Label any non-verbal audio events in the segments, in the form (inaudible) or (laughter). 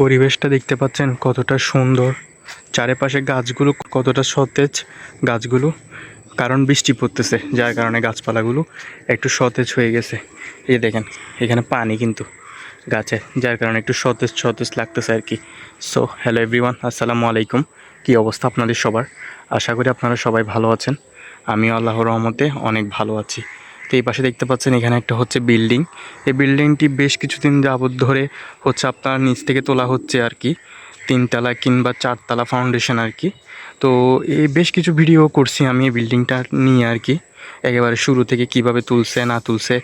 পরিবেশটা দেখতে পাচ্ছেন কতটা সুন্দর। চারিপাশে গাছগুলো কতটা সতেজ গাছগুলো, কারণ বৃষ্টি পড়তেছে, যার কারণে গাছপালাগুলো একটু সতেজ হয়ে গেছে। এই দেখেন, এখানে পানি কিন্তু গাছে, যার কারণে একটু সতেজ সতেজ লাগতেছে আর কি। সো হ্যালো এভরিওয়ান আসসালামু আলাইকুম। কী অবস্থা আপনাদের সবার? আশা করি আপনারা সবাই ভালো আছেন। আমি আল্লাহর রহমতে অনেক ভালো আছি। তো এই পাশে দেখতে পাচ্ছেন এখানে একটা হচ্ছে বিল্ডিং। এই বিল্ডিংটি বেশ কিছুদিন যাবত ধরে হচ্ছে আপনার নিচ থেকে তোলা হচ্ছে আর কি। তিনতলা কিংবা চারতলা ফাউন্ডেশন আর কি। তো এই বেশ কিছু ভিডিও করছি আমি এই বিল্ডিংটা নিয়ে আর কি। একেবারে শুরু থেকে কীভাবে তুলছে, না তুলছে,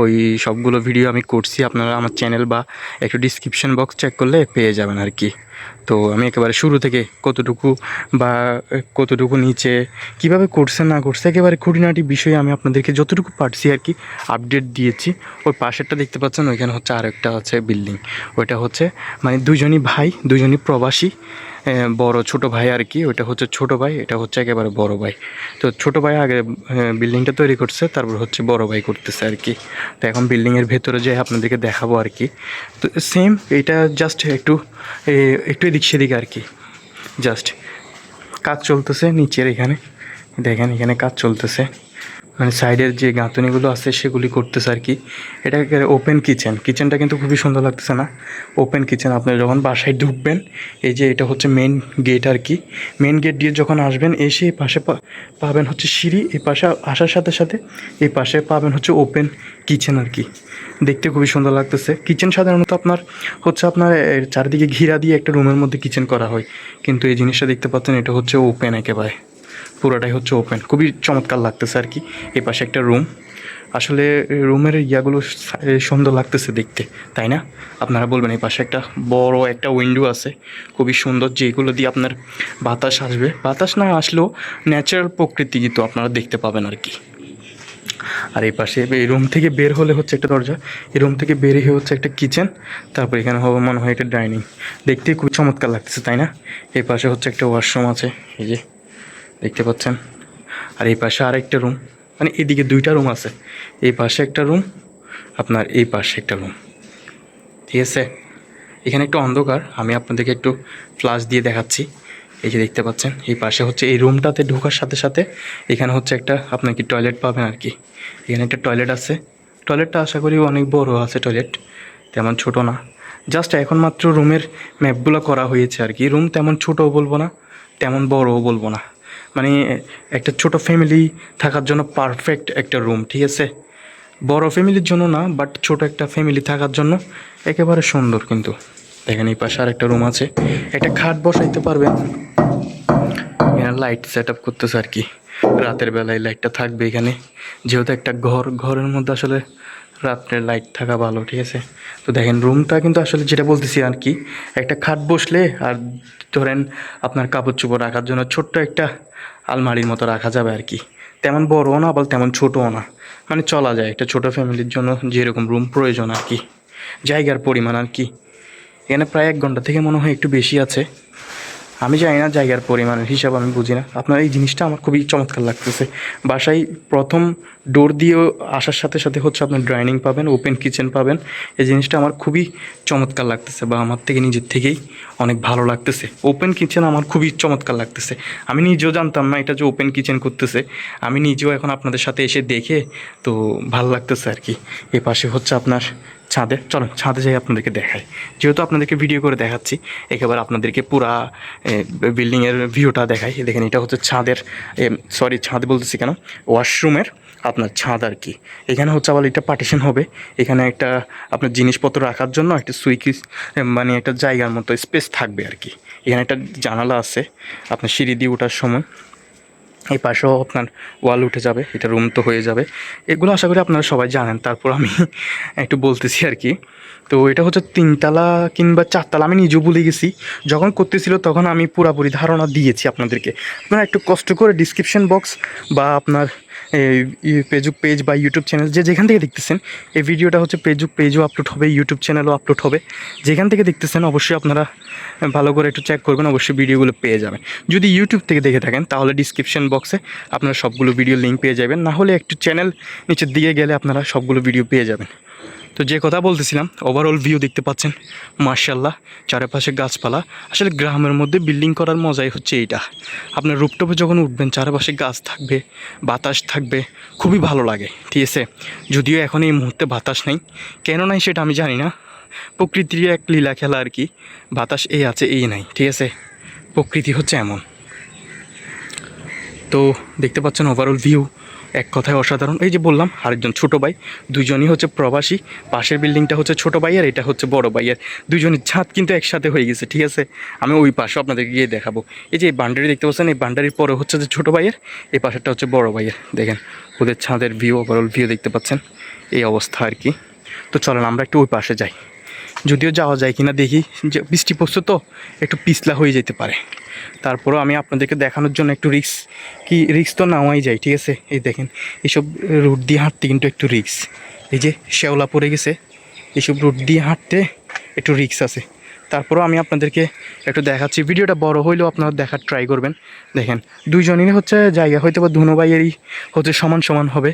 ওই সবগুলো ভিডিও আমি করছি। আপনারা আমার চ্যানেল বা একটু ডিসক্রিপশন বক্স চেক করলে পেয়ে যাবেন আর কি। তো আমি একেবারে শুরু থেকে কতটুকু বা কতটুকু নিচে, কীভাবে করছে, না করছে, একেবারে খুঁটিনাটি বিষয়ে আমি আপনাদেরকে যতটুকু পারছি আর কি আপডেট দিয়েছি। ওই পাশেরটা দেখতে পাচ্ছেন, ওইখানে হচ্ছে আরেকটা আছে বিল্ডিং ওইটা হচ্ছে মানে দুজনই ভাই দুজনই প্রবাসী বড় ছোট ভাই আর কি। ওইটা হচ্ছে ছোট ভাই, এটা হচ্ছে একেবারে বড় ভাই। তো ছোট ভাই আগে বিল্ডিংটা তৈরি করছে, তারপর হচ্ছে বড় ভাই করতেছে আর কি। তো এখন বিল্ডিংয়ের ভেতরে যে আপনাদেরকে দেখাবো আর কি। তো সেম এটা জাস্ট একটু একটু এদিক সেদিক আর কি। জাস্ট কাজ চলতেছে নিচের এখানে। দেখেন এখানে কাজ চলতেছে। মানে সাইডের যে গাঁথনিগুলো আছে সেগুলি করতেছে আর কি। এটা ওপেন কিচেন কিচেনটা কিন্তু খুবই সুন্দর লাগতেছে না? ওপেন কিচেন আপনারা যখন বাসায় ঢুকবেন, এই যে এটা হচ্ছে মেন গেট আর কি। মেন গেট দিয়ে যখন আসবেন, এসে এই পাশে পাবেন হচ্ছে সিঁড়ি। এই পাশে আসার সাথে সাথে এই পাশে পাবেন হচ্ছে ওপেন কিচেন আর কি। দেখতে খুবই সুন্দর লাগতেছে। কিচেন সাধারণত আপনার হচ্ছে আপনার চারিদিকে ঘিরা দিয়ে একটা রুমের মধ্যে কিচেন করা হয়। কিন্তু এই জিনিসটা দেখতে পাচ্ছেন, এটা হচ্ছে ওপেন একেবারে। পুরোটাই হচ্ছে ওপেন খুবই চমৎকার লাগতেছে আর কি, এই পাশে একটা রুম আসলে রুমের ইয়াগুলো সুন্দর লাগতেছে দেখতে, তাই না? আপনারা বলবেন, এই পাশে একটা বড় একটা উইন্ডো আছে। খুবই সুন্দর, যেগুলো দিয়ে আপনার বাতাস আসবে। বাতাস না আসলেও ন্যাচারাল প্রকৃতি কিন্তু আপনারা দেখতে পাবেন আর কি। আর এই পাশে এই রুম থেকে বের হলে হচ্ছে একটা দরজা, এই রুম থেকে বের হয়ে হচ্ছে একটা কিচেন, তারপর এখানে হবে মনে হয় একটা ডাইনিং। দেখতে খুব চমৎকার লাগতেছে, তাই না? এই পাশে হচ্ছে একটা ওয়াশরুম আছে, এই যে দেখতে পাচ্ছেন। আর এই পাশে আরেকটা রুম মানে এদিকে দুইটা রুম আছে। এই পাশে একটা রুম, আপনার এই পাশে একটা রুম। ঠিক আছে? এখানে একটু অন্ধকার, আমি আপনাদেরকে একটু ফ্লাশ দিয়ে দেখাচ্ছি। এই যে দেখতে পাচ্ছেন, এই পাশে হচ্ছে এই রুমটাতে ঢোকার সাথে সাথে এখানে হচ্ছে একটা আপনার কি টয়লেট পাবেন আর কি। এখানে একটা টয়লেট আছে। টয়লেটটা আশা করি অনেক বড় আছে টয়লেট তেমন ছোট না। জাস্ট এখন মাত্র রুমের ম্যাপগুলো করা হয়েছে আর কি। রুম তেমন ছোটও বলব না, তেমন বড়ও বলব না। মানে একটা ছোট ফ্যামিলি থাকার জন্য পারফেক্ট একটা রুম ঠিক আছে? বড় ফ্যামিলির জন্য না বাট ছোট একটা ফ্যামিলি থাকার জন্য একেবারে সুন্দর কিন্তু। দেখেন এই পাশে আর একটা রুম আছে। একটা খাট বসাইতে পারবেন। এখানে লাইট সেট আপ করতেছে আর কি। রাতের বেলায় লাইটটা থাকবে এখানে। যেহেতু একটা ঘর, ঘরের মধ্যে আসলে রাত্রে লাইট থাকা ভালো, ঠিক আছে? তো দেখেন রুমটা কিন্তু আসলে যেটা বলতেছি আর কি, একটা খাট বসলে আর ধরেন আপনার কাপড় চোপড় রাখার জন্য ছোট্ট একটা আলমারির মতো রাখা যাবে আর কি। তেমন বড়ও না, আবার তেমন ছোটও না। মানে চলা যায়, একটা ছোট ফ্যামিলির জন্য যেরকম রুম প্রয়োজন আর কি। জায়গার পরিমাণ আর কি। এখানে প্রায় এক ঘণ্টা থেকে মনে হয় একটু বেশি আছে। আমি জানি না জায়গার পরিমাণের হিসাব, আমি বুঝি না। আপনার এই জিনিসটা আমার খুবই চমৎকার লাগতেছে। বাসায় প্রথম ডোর দিয়ে আসার সাথে সাথে হচ্ছে আপনার ডাইনিং পাবেন ওপেন কিচেন পাবেন। এই জিনিসটা আমার খুবই চমৎকার লাগতেছে বা আমার থেকে নিজের থেকেই অনেক ভালো লাগতেছে। ওপেন কিচেন আমার খুবই চমৎকার লাগতেছে। আমি নিজেও জানতাম না এটা যে ওপেন কিচেন করতেছে। আমি নিজেও এখন আপনাদের সাথে এসে দেখে তো ভালো লাগতেছে আর কি। এ পাশে হচ্ছে আপনার ছাদে, চলো ছাদে যাই আপনাদেরকে দেখাই। যেহেতু আপনাদেরকে ভিডিও করে দেখাচ্ছি, একেবারে আপনাদেরকে পুরা বিল্ডিংয়ের ভিউটা দেখাই। দেখেন, এটা হচ্ছে ছাদের সরি ছাদ বলতেছি কেন? ওয়াশরুমের আপনার ছাদ আর কি। এখানে হচ্ছে আবার এটা পার্টিশন হবে। এখানে একটা আপনার জিনিসপত্র রাখার জন্য একটা সুইচ মানে একটা জায়গার মতো স্পেস থাকবে আর কি। এখানে একটা জানালা আছে, আপনার সিঁড়ি দিয়ে ওঠার সময়। এই পাশেও আপনার ওয়াল উঠে যাবে, এটা রুম তো হয়ে যাবে। এগুলো আশা করি আপনারা সবাই জানেন, তারপর আমি (laughs) একটু বলতেছি আর কি। তো এটা হচ্ছে তিনতলা কিংবা চারতলা, আমি নিজেও ভুলে গেছি। যখন করতেছিল তখন আমি পুরাপুরি ধারণা দিয়েছি আপনাদেরকে। আপনারা একটু কষ্ট করে ডিসক্রিপশন বক্স বা আপনার ফেসবুক পেজ বা ইউটিউব চ্যানেল যে যেখান থেকে দেখতেছেন, এই ভিডিওটা হচ্ছে ফেসবুক পেজও আপলোড হবে ইউটিউব চ্যানেলও আপলোড হবে। যেখান থেকে দেখতেছেন, অবশ্যই আপনারা ভালো করে একটু চেক করবেন, অবশ্যই ভিডিওগুলো পেয়ে যাবেন। যদি ইউটিউব থেকে দেখে থাকেন, তাহলে ডিসক্রিপশন বক্সে আপনারা সবগুলো ভিডিও লিঙ্ক পেয়ে যাবেন। না হলে একটু চ্যানেল নিচের দিকে গেলে আপনারা সবগুলো ভিডিও পেয়ে যাবেন। তো যে কথা বলতেছিলাম ওভারঅল ভিউ দেখতে পাচ্ছেন মার্শাল্লাহ চারপাশে গাছপালা। আসলে গ্রামের মধ্যে বিল্ডিং করার মজাই হচ্ছে এইটা। আপনার রুপটপে যখন উঠবেন, চারপাশে গাছ থাকবে, বাতাস থাকবে, খুবই ভালো লাগে, ঠিক আছে? যদিও এখন এই মুহূর্তে বাতাস নেই। কেন নাই সেটা আমি জানি না। প্রকৃতির এক লীলা খেলা আর কি। বাতাস এই আছে, এই নাই, ঠিক আছে? প্রকৃতি হচ্ছে এমন। তো দেখতে পাচ্ছেন ওভারঅল ভিউ এক কথায় অসাধারণ। এই যে বললাম, আরেকজন ছোট ভাই, দুজনই হচ্ছে প্রবাসী। পাশের বিল্ডিংটা হচ্ছে ছোট ভাই আর এটা হচ্ছে বড় ভাই আর দুজনের ছাদ কিন্তু একসাথে হয়ে গেছে, ঠিক আছে? আমি ওই পাশে আপনাদেরকে গিয়ে দেখাবো। এই যে এই বান্ডারি দেখতে পাচ্ছেন, এই বান্ডারির পরে হচ্ছে যে ছোট ভাইয়ের, এই পাশেরটা হচ্ছে বড় ভাইয়ের। দেখেন, ওদের ছাদের ভিউ ওভারঅল ভিউ দেখতে পাচ্ছেন, এই অবস্থা আর কি। তো চলেন, আমরা একটু ওই পাশে যাই। যদিও যাওয়া যায় কিনা দেখি, যে বৃষ্টি পড়ছে তো, একটু পিছলা হয়ে যেতে পারে। তারপরেও আমি আপনাদেরকে দেখানোর জন্য একটু রিক্স কি রিক্স তো নেওয়াই যায়, ঠিক আছে? এই দেখেন এইসব রুট দিয়ে হাঁটতে কিন্তু একটু রিক্স এই যে শ্যাওলা পড়ে গেছে এইসব রুট দিয়ে হাঁটতে একটু রিক্স আছে। তারপরেও আমি আপনাদেরকে একটু দেখাচ্ছি, ভিডিওটা বড় হইলেও আপনারা দেখার ট্রাই করবেন। দেখেন, দুইজনেরই হচ্ছে জায়গা হয়তো বা ধুনো ভাইয়েরই হচ্ছে সমান সমান হবে।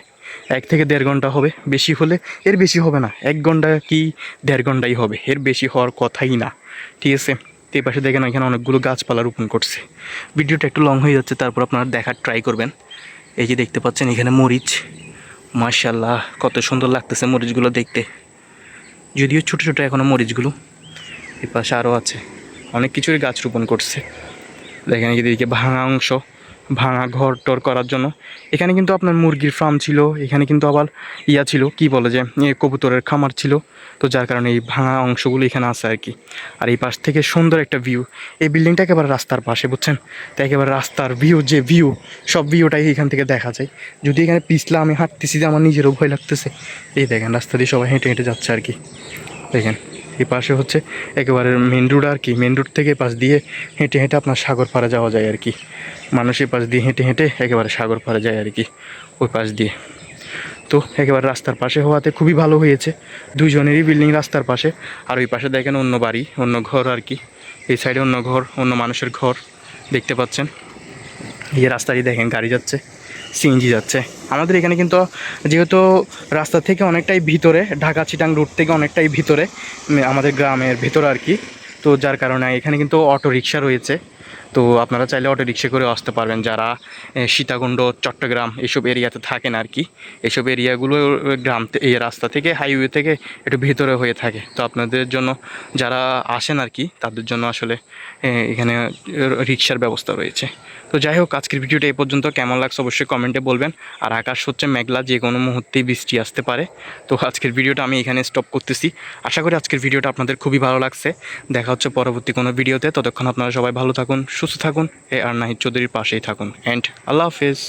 এক থেকে দেড় ঘণ্টা হবে, বেশি হলে এর বেশি হবে না। এক ঘণ্টা কি দেড় ঘন্টাই হবে, এর বেশি হওয়ার কথাই না, ঠিক আছে? তো এই পাশে দেখেন এখানে অনেকগুলো গাছপালা রোপণ করছে। ভিডিওটা একটু লং হয়ে যাচ্ছে, তারপর আপনারা দেখার ট্রাই করবেন। এই যে দেখতে পাচ্ছেন এখানে মরিচ। মার্শাল্লাহ কত সুন্দর লাগতেছে মরিচগুলো দেখতে। যদিও ছোটো ছোটো এখনও মরিচগুলো। এর পাশে আরও আছে। অনেক কিছুই গাছ রোপণ করছে। দেখেন এদিকে ভাঙা অংশ। ভাঙা ঘর টর করার জন্য। এখানে কিন্তু আপনার মুরগির ফার্ম ছিল, এখানে কিন্তু আবার ইয়া ছিল, কি বলে যে কবুতরের খামার ছিল। তো যার কারণে এই ভাঙা অংশগুলো এখানে আছে আর কি। আর এই পাশ থেকে সুন্দর একটা ভিউ এই বিল্ডিংটা একেবারে রাস্তার পাশে, বুঝছেন? তো একেবারে রাস্তার ভিউ যে ভিউ সব ভিউটাই এখান থেকে দেখা যায়। যদি এখানে পিছলা আমি হাঁটতেছি যে আমার নিজেরও ভয় লাগতেছে। এই দেখেন, রাস্তা দিয়ে সবাই হেঁটে হেঁটে যাচ্ছে আর কি। দেখেন। এই পাশে হচ্ছে একেবারে মেন রোড আর কি মেন রোড থেকে পাশ দিয়ে হেঁটে হেঁটে আপনার সাগর পাড়া যাওয়া যায় আর কি। মানুষের পাশ দিয়ে হেঁটে হেঁটে একেবারে সাগর পাড়া যায় আর কি, ওই পাশ দিয়ে। তো একেবারে রাস্তার পাশে হওয়াতে খুবই ভালো হয়েছে, দুইজনেরই বিল্ডিং রাস্তার পাশে। আর ওই পাশে দেখেন অন্য বাড়ি, অন্য ঘর আর কি। এই সাইডে অন্য ঘর, অন্য মানুষের ঘর, দেখতে পাচ্ছেন। এই রাস্তাটি দেখেন, গাড়ি যাচ্ছে সিএনজি যাচ্ছে। আমাদের এখানে কিন্তু যেহেতু রাস্তা থেকে অনেকটাই ভিতরে, ঢাকা চিটাং রুট থেকে অনেকটাই ভিতরে আমাদের গ্রামের ভিতরে আর কি। তো যার কারণে এখানে কিন্তু অটো রিক্সা রয়েছে। তো আপনারা চাইলে অটো রিক্সা করে আসতে পারবেন যারা সীতাকুণ্ড, চট্টগ্রাম এইসব এরিয়াতে থাকেন আর কি। এইসব এরিয়াগুলো গ্রাম এই রাস্তা থেকে, হাইওয়ে থেকে একটু ভেতরে হয়ে থাকে। তো আপনাদের জন্য যারা আসেন আর কি, তাদের জন্য আসলে এখানে রিক্সার ব্যবস্থা রয়েছে। তো যাই হোক, আজকের ভিডিওটা এই পর্যন্ত। কেমন লাগছে অবশ্যই কমেন্টে বলবেন। আর আকাশ হচ্ছে মেঘলা, যে কোনো মুহূর্তেই বৃষ্টি আসতে পারে। তো আজকের ভিডিওটা আমি এখানে স্টপ করতেছি। আশা করি আজকের ভিডিওটা আপনাদের খুবই ভালো লাগছে। দেখা হচ্ছে পরবর্তী কোনো ভিডিওতে। ততক্ষণ আপনারা সবাই ভালো থাকুন সুস্থ থাকুন এ আর নাহিদ চৌধুরীর পাশেই থাকুন। অ্যান্ড আল্লাহ হাফেজ।